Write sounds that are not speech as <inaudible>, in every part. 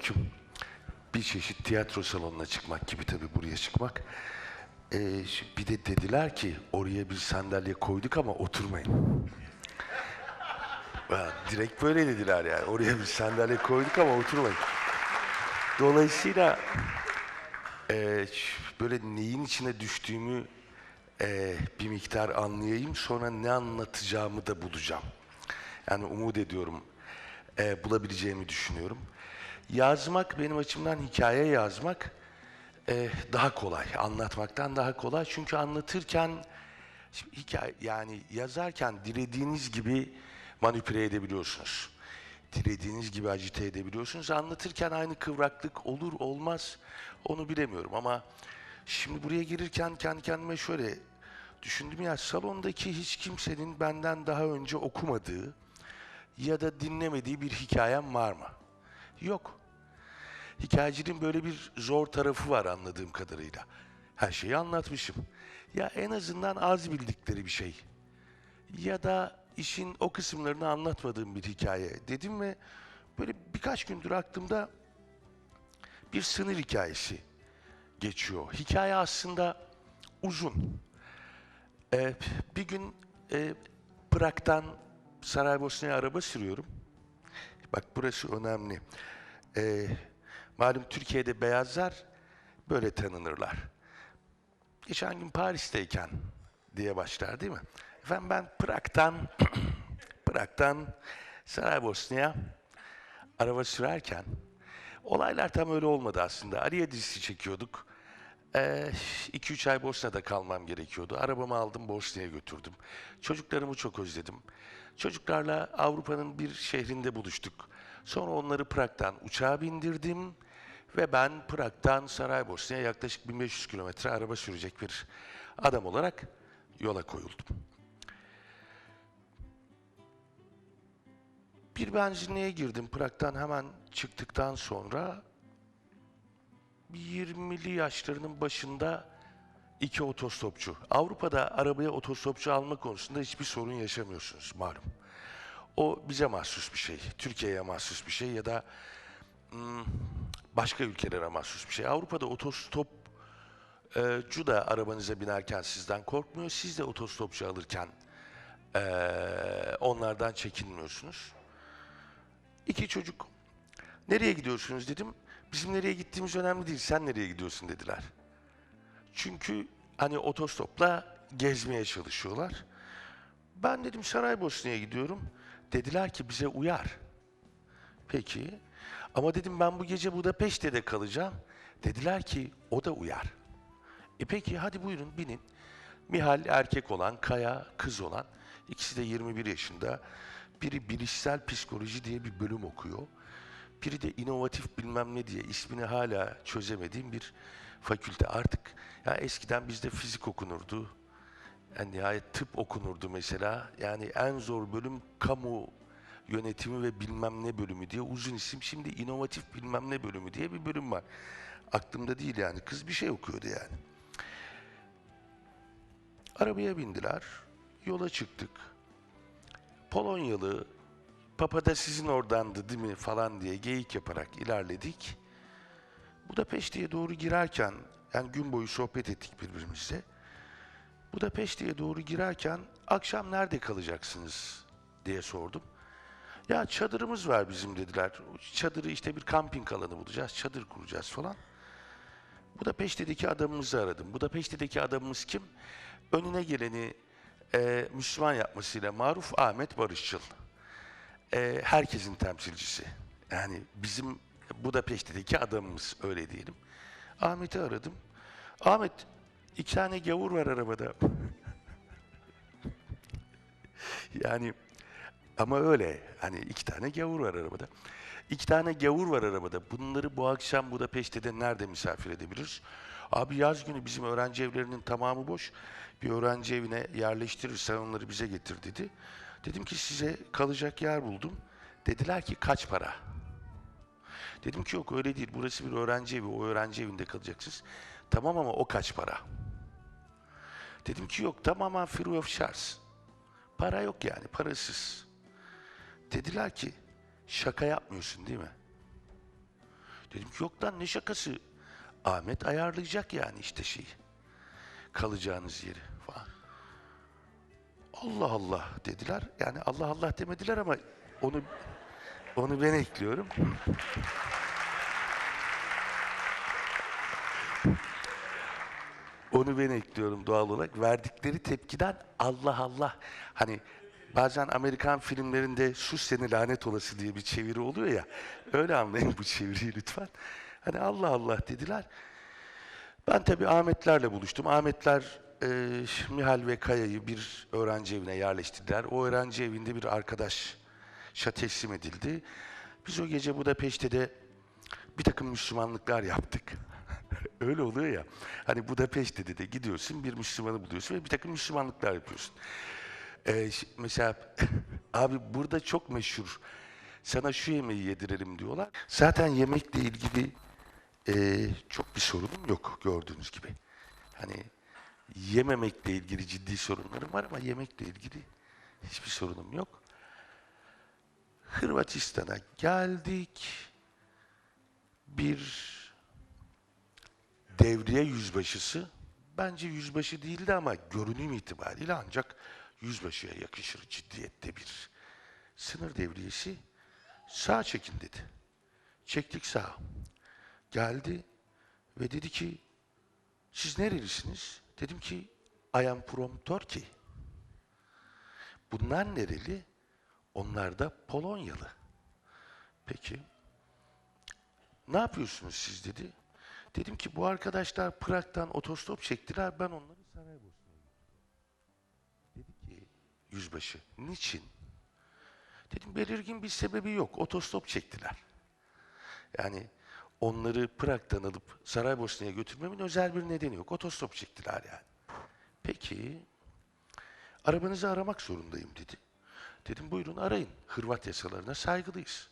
Selamünaleyküm. Bir çeşit tiyatro salonuna çıkmak gibi tabii buraya çıkmak. Ee, bir de dediler ki oraya bir sandalye koyduk ama oturmayın. <laughs> Direkt böyle dediler yani. Oraya bir sandalye koyduk ama oturmayın. Dolayısıyla e, böyle neyin içine düştüğümü e, bir miktar anlayayım. Sonra ne anlatacağımı da bulacağım. Yani umut ediyorum e, bulabileceğimi düşünüyorum. Yazmak benim açımdan hikaye yazmak e, daha kolay. Anlatmaktan daha kolay. Çünkü anlatırken hikaye yani yazarken dilediğiniz gibi manipüle edebiliyorsunuz. Dilediğiniz gibi acite edebiliyorsunuz. Anlatırken aynı kıvraklık olur olmaz onu bilemiyorum ama şimdi buraya gelirken kendi kendime şöyle düşündüm ya salondaki hiç kimsenin benden daha önce okumadığı ya da dinlemediği bir hikayem var mı? Yok. Hikayeciliğin böyle bir zor tarafı var anladığım kadarıyla. Her şeyi anlatmışım. Ya en azından az bildikleri bir şey. Ya da işin o kısımlarını anlatmadığım bir hikaye dedim ve böyle birkaç gündür aklımda bir sınır hikayesi geçiyor. Hikaye aslında uzun. Ee, bir gün e, Prag'dan Saraybosna'ya araba sürüyorum. Bak burası önemli. Ee, malum Türkiye'de beyazlar böyle tanınırlar. Geçen gün Paris'teyken diye başlar değil mi? Efendim ben Prag'dan <clears throat> Prag'dan Saraybosna'ya araba sürerken olaylar tam öyle olmadı aslında. Ariye dizisi çekiyorduk. 2-3 ay Bosna'da kalmam gerekiyordu. Arabamı aldım Bosna'ya götürdüm. Çocuklarımı çok özledim. Çocuklarla Avrupa'nın bir şehrinde buluştuk. Sonra onları Prag'dan uçağa bindirdim ve ben Prag'dan Saraybosna'ya yaklaşık 1500 kilometre araba sürecek bir adam olarak yola koyuldum. Bir benzinliğe girdim Prag'dan hemen çıktıktan sonra 20'li yaşlarının başında iki otostopçu. Avrupa'da arabaya otostopçu alma konusunda hiçbir sorun yaşamıyorsunuz malum. O bize mahsus bir şey, Türkiye'ye mahsus bir şey ya da hmm, başka ülkelere mahsus bir şey. Avrupa'da otostopçu da arabanıza binerken sizden korkmuyor. Siz de otostopçu alırken eee, onlardan çekinmiyorsunuz. İki çocuk. Nereye gidiyorsunuz dedim. Bizim nereye gittiğimiz önemli değil. Sen nereye gidiyorsun dediler. Çünkü hani otostopla gezmeye çalışıyorlar. Ben dedim Saraybosna'ya gidiyorum. Dediler ki bize uyar. Peki. Ama dedim ben bu gece Budapeşte'de kalacağım. Dediler ki o da uyar. E peki hadi buyurun binin. Mihal erkek olan, Kaya kız olan. İkisi de 21 yaşında. Biri bilişsel psikoloji diye bir bölüm okuyor. Biri de inovatif bilmem ne diye ismini hala çözemediğim bir fakülte. Artık ya eskiden bizde fizik okunurdu. En nihayet tıp okunurdu mesela. Yani en zor bölüm kamu yönetimi ve bilmem ne bölümü diye uzun isim. Şimdi inovatif bilmem ne bölümü diye bir bölüm var. Aklımda değil yani. Kız bir şey okuyordu yani. Arabaya bindiler. Yola çıktık. Polonyalı Papa da sizin oradandı değil mi falan diye geyik yaparak ilerledik. Budapeşte'ye doğru girerken, yani gün boyu sohbet ettik birbirimizle. Budapeşte'ye doğru girerken akşam nerede kalacaksınız diye sordum. Ya çadırımız var bizim dediler. Çadırı işte bir kamping alanı bulacağız, çadır kuracağız falan. Budapeşte'deki adamımızı aradım. Budapeşte'deki adamımız kim? Önüne geleni e, Müslüman yapmasıyla maruf Ahmet Barışçıl e, herkesin temsilcisi. Yani bizim Budapeşte'deki adamımız öyle diyelim. Ahmet'i aradım. Ahmet iki tane gavur var arabada. <laughs> yani ama öyle hani iki tane gavur var arabada. İki tane gavur var arabada. Bunları bu akşam Budapeşte'de nerede misafir edebiliriz? Abi yaz günü bizim öğrenci evlerinin tamamı boş. Bir öğrenci evine yerleştirirsen onları bize getir dedi. Dedim ki size kalacak yer buldum. Dediler ki kaç para? Dedim ki yok öyle değil. Burası bir öğrenci evi. O öğrenci evinde kalacaksınız. Tamam ama o kaç para? Dedim ki yok tamamen free of charge. Para yok yani parasız. Dediler ki şaka yapmıyorsun değil mi? Dedim ki yok lan ne şakası. Ahmet ayarlayacak yani işte şeyi. Kalacağınız yeri falan. Allah Allah dediler. Yani Allah Allah demediler ama onu onu ben ekliyorum. Onu ben ekliyorum doğal olarak. Verdikleri tepkiden Allah Allah. Hani bazen Amerikan filmlerinde sus seni lanet olası diye bir çeviri oluyor ya. Öyle anlayın bu çeviriyi lütfen. Hani Allah Allah dediler. Ben tabii Ahmetlerle buluştum. Ahmetler e, Mihal ve Kaya'yı bir öğrenci evine yerleştirdiler. O öğrenci evinde bir arkadaş teslim edildi. Biz o gece Budapeşte'de bir takım Müslümanlıklar yaptık. <laughs> Öyle oluyor ya. Hani Budapeşte'de de gidiyorsun, bir Müslümanı buluyorsun ve bir takım Müslümanlıklar yapıyorsun. Ee, mesela <laughs> abi burada çok meşhur. Sana şu yemeği yedirelim diyorlar. Zaten yemekle ilgili e, çok bir sorunum yok gördüğünüz gibi. Hani yememekle ilgili ciddi sorunlarım var ama yemekle ilgili hiçbir sorunum yok. Hırvatistan'a geldik. Bir devriye yüzbaşısı bence yüzbaşı değildi ama görünüm itibariyle ancak yüzbaşıya yakışır ciddiyette bir sınır devriyesi sağ çekin dedi. Çektik sağa. Geldi ve dedi ki siz nerelisiniz? Dedim ki I am from Turkey. Bunlar nereli? Onlar da Polonyalı. Peki. Ne yapıyorsunuz siz dedi. Dedim ki bu arkadaşlar Prag'dan otostop çektiler. Ben onları Saraybosna'ya götürdüm. Dedi ki yüzbaşı niçin? Dedim belirgin bir sebebi yok. Otostop çektiler. Yani onları Prag'dan alıp Saraybosna'ya götürmemin özel bir nedeni yok. Otostop çektiler yani. Peki arabanızı aramak zorundayım dedi. Dedim buyurun arayın. Hırvat yasalarına saygılıyız.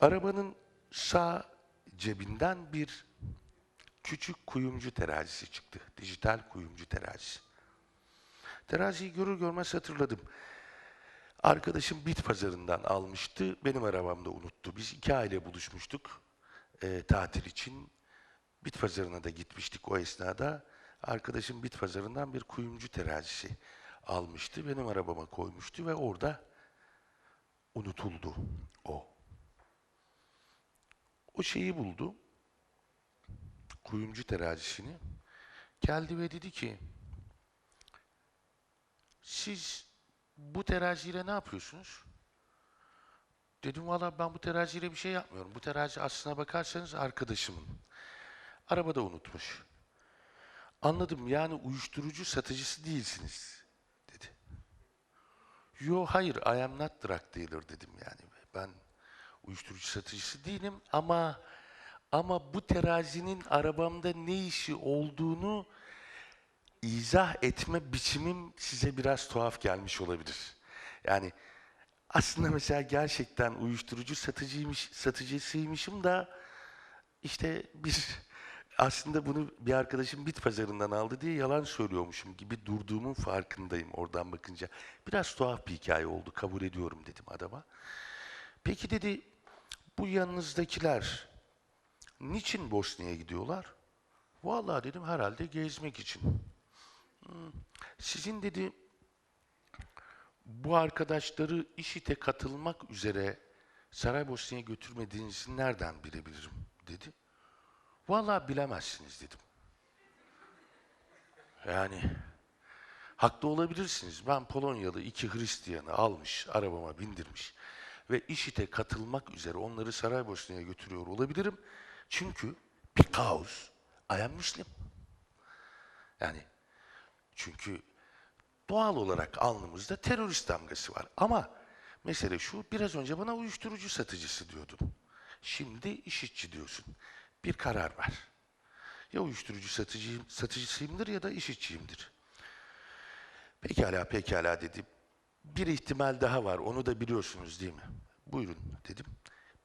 Arabanın sağ cebinden bir küçük kuyumcu terazisi çıktı. Dijital kuyumcu terazisi. Teraziyi görür görmez hatırladım. Arkadaşım bit pazarından almıştı. Benim arabamda unuttu. Biz iki aile buluşmuştuk eee, tatil için. Bit pazarına da gitmiştik o esnada. Arkadaşım bit pazarından bir kuyumcu terazisi almıştı. Benim arabama koymuştu ve orada unutuldu o. O şeyi buldu. Kuyumcu terazisini. Geldi ve dedi ki siz bu teraziyle ne yapıyorsunuz? Dedim valla ben bu teraziyle bir şey yapmıyorum. Bu terazi aslına bakarsanız arkadaşımın. Arabada unutmuş. Anladım yani uyuşturucu satıcısı değilsiniz dedi. Yo hayır I am not drug dealer dedim yani. Ben uyuşturucu satıcısı değilim ama ama bu terazinin arabamda ne işi olduğunu izah etme biçimim size biraz tuhaf gelmiş olabilir. Yani aslında mesela gerçekten uyuşturucu satıcıymış, satıcısıymışım da işte bir aslında bunu bir arkadaşım bit pazarından aldı diye yalan söylüyormuşum gibi durduğumun farkındayım oradan bakınca. Biraz tuhaf bir hikaye oldu kabul ediyorum dedim adama. Peki dedi bu yanınızdakiler niçin Bosna'ya gidiyorlar? Vallahi dedim herhalde gezmek için. Hmm, Sizin dedi bu arkadaşları IŞİD'e katılmak üzere Saraybosna'ya götürmediğinizi nereden bilebilirim dedi. Vallahi bilemezsiniz dedim. Yani haklı olabilirsiniz. Ben Polonyalı iki Hristiyanı almış, arabama bindirmiş ve IŞİD'e katılmak üzere onları Saraybosna'ya götürüyor olabilirim. Çünkü because I am Muslim. Yani çünkü doğal olarak alnımızda terörist damgası var. Ama mesele şu, biraz önce bana uyuşturucu satıcısı diyordun. Şimdi işitçi diyorsun. Bir karar ver. Ya uyuşturucu satıcıyım, satıcısıyımdır ya da işitçiyimdir. Pekala, pekala dedi. Bir ihtimal daha var, onu da biliyorsunuz değil mi? Buyurun dedim.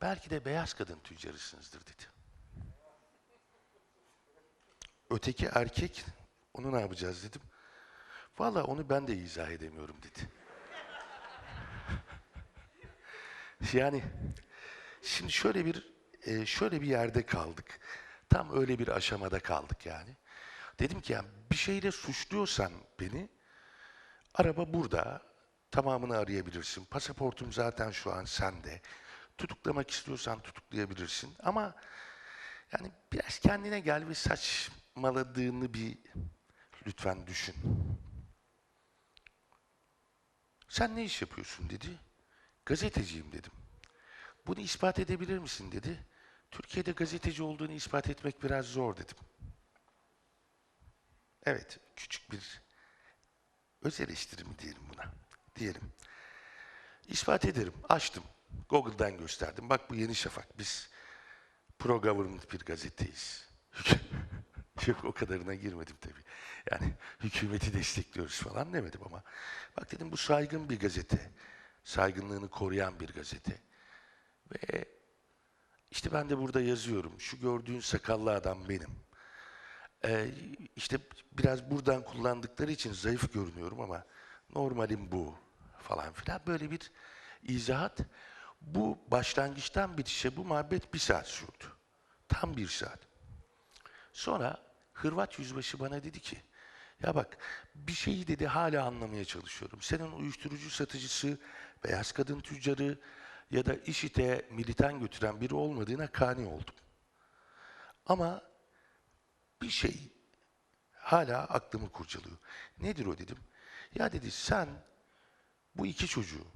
Belki de beyaz kadın tüccarısınızdır dedi. Öteki erkek, onu ne yapacağız dedim. Vallahi onu ben de izah edemiyorum dedi. <laughs> yani Şimdi şöyle bir e, şöyle bir yerde kaldık. Tam öyle bir aşamada kaldık yani. Dedim ki yani bir şeyle suçluyorsan beni araba burada. Tamamını arayabilirsin. Pasaportum zaten şu an sende. Tutuklamak istiyorsan tutuklayabilirsin. Ama yani biraz kendine gel ve saçmaladığını bir lütfen düşün. Sen ne iş yapıyorsun dedi. Gazeteciyim dedim. Bunu ispat edebilir misin dedi. Türkiye'de gazeteci olduğunu ispat etmek biraz zor dedim. Evet, küçük bir öz eleştiri mi diyelim buna? Diyelim. İspat ederim. Açtım. Google'dan gösterdim. Bak bu Yeni Şafak. Biz pro-government bir gazeteyiz. <laughs> Yok o kadarına girmedim tabii. Yani hükümeti destekliyoruz falan demedim ama. Bak dedim bu saygın bir gazete. Saygınlığını koruyan bir gazete. Ve işte ben de burada yazıyorum. Şu gördüğün sakallı adam benim. Ee, işte biraz buradan kullandıkları için zayıf görünüyorum ama normalim bu falan filan. Böyle bir izahat. Bu başlangıçtan bitişe bu muhabbet bir saat sürdü. Tam bir saat. Sonra Hırvat yüzbaşı bana dedi ki, ya bak bir şeyi dedi hala anlamaya çalışıyorum. Senin uyuşturucu satıcısı, beyaz kadın tüccarı ya da IŞİD'e militan götüren biri olmadığına kani oldum. Ama bir şey hala aklımı kurcalıyor. Nedir o dedim. Ya dedi sen bu iki çocuğu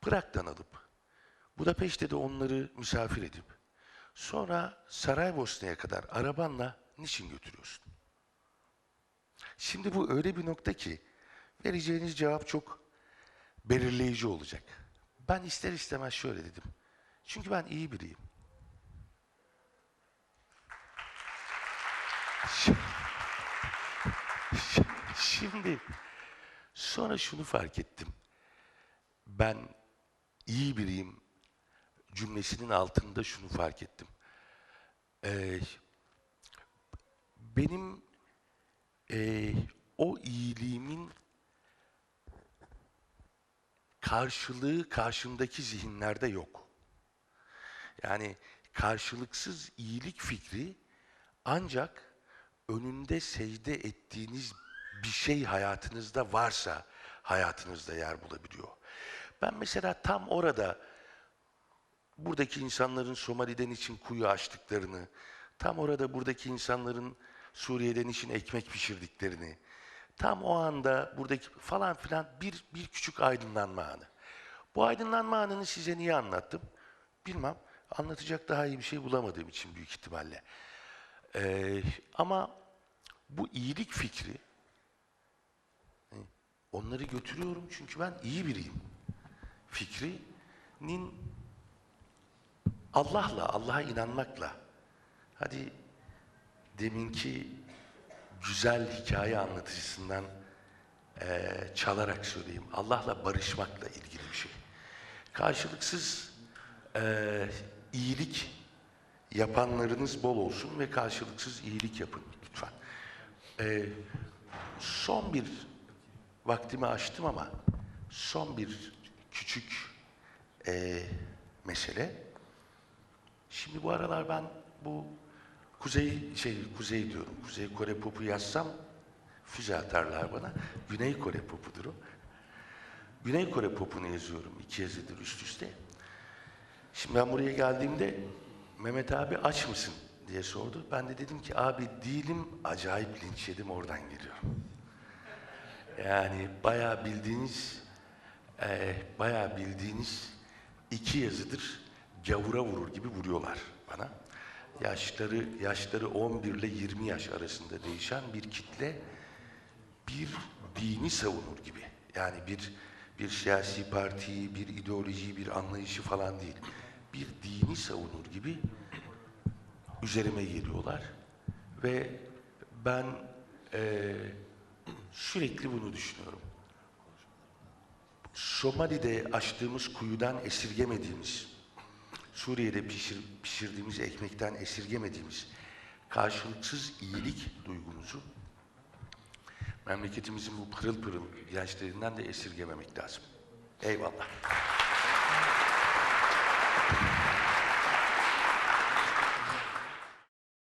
Prag'dan alıp Budapeşte de onları misafir edip sonra Saraybosna'ya kadar arabanla niçin götürüyorsun? Şimdi bu öyle bir nokta ki vereceğiniz cevap çok belirleyici olacak. Ben ister istemez şöyle dedim. Çünkü ben iyi biriyim. Şimdi sonra şunu fark ettim. Ben iyi biriyim cümlesinin altında şunu fark ettim. Ee, benim ee, o iyiliğimin karşılığı karşımdaki zihinlerde yok. Yani karşılıksız iyilik fikri ancak önünde secde ettiğiniz bir şey hayatınızda varsa hayatınızda yer bulabiliyor. Ben mesela tam orada buradaki insanların Somali'den için kuyu açtıklarını, tam orada buradaki insanların Suriye'den için ekmek pişirdiklerini, tam o anda buradaki falan filan bir, bir küçük aydınlanma anı. Bu aydınlanma anını size niye anlattım? Bilmem. Anlatacak daha iyi bir şey bulamadığım için büyük ihtimalle. Ee, ama bu iyilik fikri, onları götürüyorum çünkü ben iyi biriyim. Fikrinin Allah'la, Allah'a inanmakla, hadi deminki güzel hikaye anlatıcısından eee, çalarak söyleyeyim. Allah'la barışmakla ilgili bir şey. Karşılıksız eee, iyilik yapanlarınız bol olsun ve karşılıksız iyilik yapın lütfen. Eee, son bir vaktimi aştım ama son bir küçük eee, mesele. Şimdi bu aralar ben bu Kuzey şey Kuzey diyorum. Kuzey Kore popu yazsam füze atarlar bana. Güney Kore popudur o. Güney Kore popunu yazıyorum iki yazıdır üst üste. Şimdi ben buraya geldiğimde Mehmet abi aç mısın diye sordu. Ben de dedim ki abi değilim acayip linç yedim oradan geliyorum. Yani bayağı bildiğiniz eee bayağı bildiğiniz iki yazıdır gavura vurur gibi vuruyorlar bana. Yaşları yaşları 11 ile 20 yaş arasında değişen bir kitle bir dini savunur gibi. Yani bir bir siyasi partiyi, bir ideolojiyi, bir anlayışı falan değil. Bir dini savunur gibi üzerime geliyorlar ve ben eee, sürekli bunu düşünüyorum. Somali'de açtığımız kuyudan esirgemediğimiz, Suriye'de pişir, pişirdiğimiz ekmekten esirgemediğimiz karşılıksız iyilik duygumuzu memleketimizin bu pırıl pırıl gençlerinden de esirgememek lazım. Eyvallah.